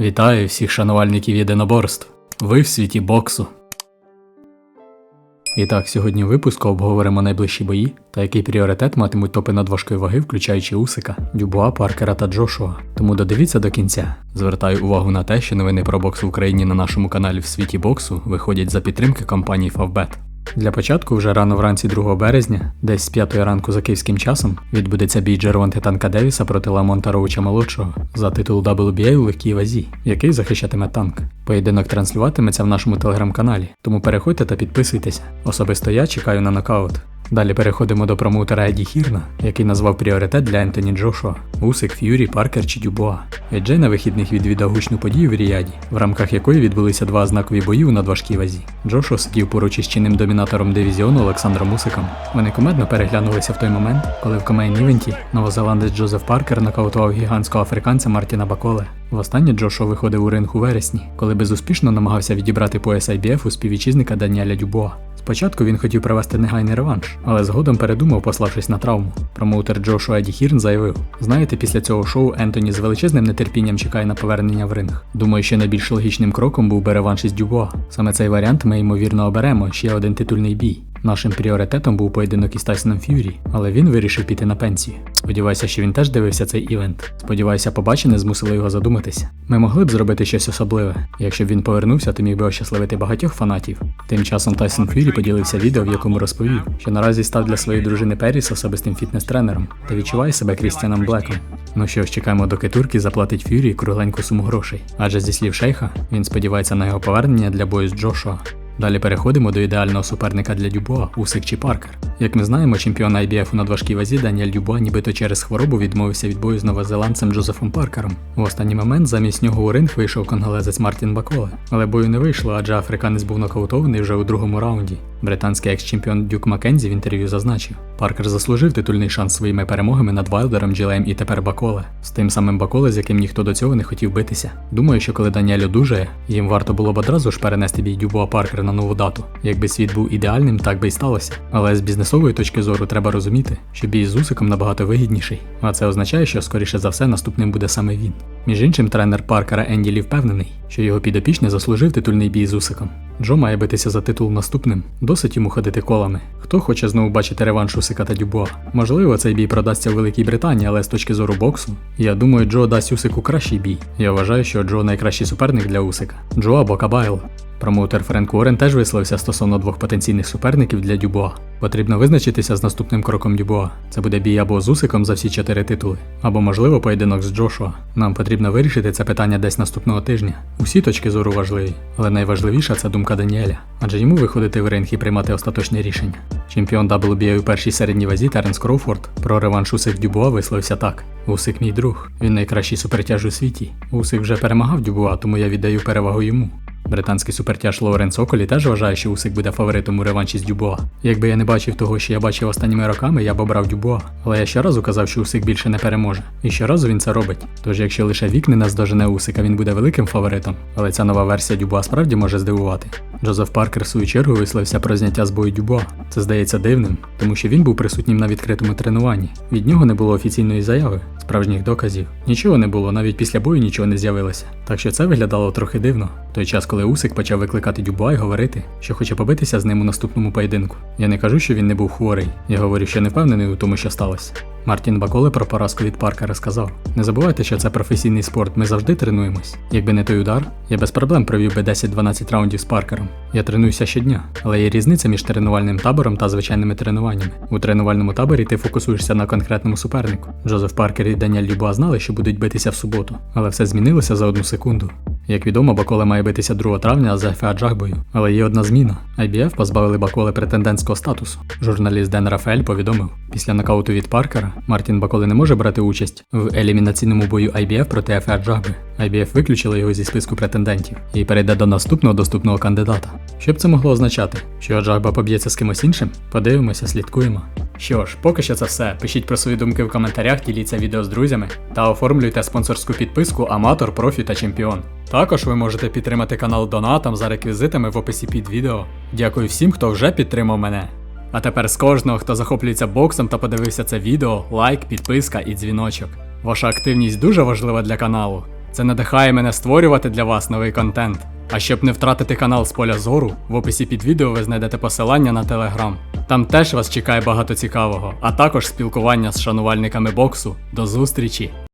Вітаю всіх шанувальників єдиноборств. Ви в світі боксу. І так, сьогодні в випуску обговоримо найближчі бої та який пріоритет матимуть топи надважкої ваги, включаючи Усика, Дюбуа, Паркера та Джошуа. Тому додивіться до кінця. Звертаю увагу на те, що новини про бокс в Україні на нашому каналі в світі боксу виходять за підтримки компанії Favbet. Для початку вже рано вранці 2 березня, десь з 5 ранку за київським часом, відбудеться бій Джеронти Танка Девіса проти Ламонта Роуча молодшого за титул WBA у легкій вазі, який захищатиме танк. Поєдинок транслюватиметься в нашому телеграм-каналі, тому переходьте та підписуйтеся. Особисто я чекаю на нокаут. Далі переходимо до промоутера Еді Хірна, який назвав пріоритет для Ентоні Джошуа, Усик, Ф'юрі, Паркер чи Дюбуа. Еджей на вихідних відвідав гучну подію в Ріаді, в рамках якої відбулися два знакові бої у надважкій вазі. Джошуа сидів поруч із чинним домінатором дивізіону Олександром Усиком. Вони комедно переглянулися в той момент, коли в комейн івенті новозеландець Джозеф Паркер нокаутував гігантського африканця Мартіна Баколе. Востаннє Джошуа виходив у ринг у вересні, коли безуспішно намагався відібрати пояс IBF у співвітчизника Даніеля Дюбуа. Спочатку він хотів провести негайний реванш, але згодом передумав, пославшись на травму. Промоутер Джошуа Еді Хірн заявив: Знаєте, після цього шоу Ентоні з величезним нетерпінням чекає на повернення в ринг. Думаю, що найбільш логічним кроком був би реванш із Дюбуа. Саме цей варіант ми ймовірно оберемо ще один титульний бій. Нашим пріоритетом був поєдинок із Тайсоном Ф'юрі, але він вирішив піти на пенсію. Сподіваюся, що він теж дивився цей івент. Сподіваюся, побачене змусило його задуматися. Ми могли б зробити щось особливе. Якщо б він повернувся, то міг би ощасливити багатьох фанатів. Тим часом Тайсон Ф'юрі поділився відео, в якому розповів, що наразі став для своєї дружини Періс особистим фітнес-тренером та відчуває себе Крістіаном Блеком. Ну що ж, чекаємо, доки турки заплатить Ф'юрі кругленьку суму грошей. Адже зі слів шейха, він сподівається на його повернення для бою з Джошуа. Далі переходимо до ідеального суперника для Дюбуа Усик Паркер. Як ми знаємо, чемпіон IBF у надважкій вазі Даніель Дюбуа нібито через хворобу відмовився від бою з новозеландцем Джозефом Паркером. В останній момент замість нього у ринг вийшов конголезець Мартін Баколе. Але бою не вийшло, адже африканець був нокаутований вже у другому раунді. Британський екс-чемпіон Дюк Маккензі в інтерв'ю зазначив, Паркер заслужив титульний шанс своїми перемогами над Вайлдером, Джилеєм і тепер Баколе. З тим самим Баколе, з яким ніхто до цього не хотів битися. Думаю, що коли Даніель одужає, їм варто було б одразу ж перенести бій Дюбуа Паркера на нову дату. Якби світ був ідеальним, так би й сталося. Але з бізнесової точки зору треба розуміти, що бій з Усиком набагато вигідніший. А це означає, що скоріше за все наступним буде саме він. Між іншим, тренер Паркера Енді Лі впевнений, що його підопічний заслужив титульний бій з Усиком. Джо має битися за титул наступним. Досить йому ходити колами. Хто хоче знову бачити реванш Усика та Дюбуа? Можливо, цей бій продасться в Великій Британії, але з точки зору боксу, я думаю, Джо дасть Усику кращий бій. Я вважаю, що Джо найкращий суперник для Усика. Джо або Кабайл. Промоутер Френк Уоррен теж висловився стосовно двох потенційних суперників для Дюбуа. Потрібно визначитися з наступним кроком Дюбуа. Це буде бій або з Усиком за всі чотири титули, або, можливо, поєдинок з Джошуа. Нам потрібно вирішити це питання десь наступного тижня. Усі точки зору важливі, але найважливіша це думка Даніеля, адже йому виходити в ринг і приймати остаточне рішення. Чемпіон WBA у першій середній вазі Теренс Кроуфорд про реванш Усик Дюбуа висловився так: Усик мій друг, він найкращий супертяж у світі. Усик вже перемагав Дюбуа, тому я віддаю перевагу йому. Британський супертяж Лоурен Соколі теж вважає, що Усик буде фаворитом у реванші з Дюбуа. Якби я не бачив того, що я бачив останніми роками, я б обрав Дюбуа. Але я щоразу казав, що Усик більше не переможе. І щоразу він це робить. Тож, якщо лише вік не наздожене Усика, він буде великим фаворитом. Але ця нова версія Дюбуа справді може здивувати. Джозеф Паркер в свою чергу висловився про зняття з бою Дюбуа. Це здається дивним, тому що він був присутнім на відкритому тренуванні. Від нього не було офіційної заяви, справжніх доказів. Нічого не було, навіть після бою нічого не з'явилося. Так що це виглядало трохи дивно. В той час, коли Усик почав викликати Дюбуа і говорити, що хоче побитися з ним у наступному поєдинку. Я не кажу, що він не був хворий. Я говорю, що не впевнений у тому, що сталося. Мартін Баколе про поразку від Паркера сказав: Не забувайте, що це професійний спорт, ми завжди тренуємось. Якби не той удар, я без проблем провів би 10-12 раундів з Паркером. Я тренуюся щодня, але є різниця між тренувальним табором та звичайними тренуваннями. У тренувальному таборі ти фокусуєшся на конкретному супернику. Джозеф Паркер і Даніель Дюбуа знали, що будуть битися в суботу, але все змінилося за одну секунду. Як відомо, Баколе має битися 2 травня за ФА Джагбою, але є одна зміна. IBF позбавили Баколе претендентського статусу. Журналіст Ден Рафаель повідомив, після нокауту від Паркера Мартін Баколе не може брати участь в елімінаційному бою IBF проти ФА Джагби. IBF виключили його зі списку претендентів і перейде до наступного доступного кандидата. Що б це могло означати? Що Джагба поб'ється з кимось іншим? Подивимося, слідкуємо. Що ж, поки що це все. Пишіть про свої думки в коментарях, діліться відео з друзями та оформлюйте спонсорську підписку Аматор, Профі та Чемпіон. Також ви можете підтримати канал донатом за реквізитами в описі під відео. Дякую всім, хто вже підтримав мене. А тепер з кожного, хто захоплюється боксом та подивився це відео, лайк, підписка і дзвіночок. Ваша активність дуже важлива для каналу. Це надихає мене створювати для вас новий контент. А щоб не втратити канал з поля зору, в описі під відео ви знайдете посилання на телеграм. Там теж вас чекає багато цікавого, а також спілкування з шанувальниками боксу. До зустрічі!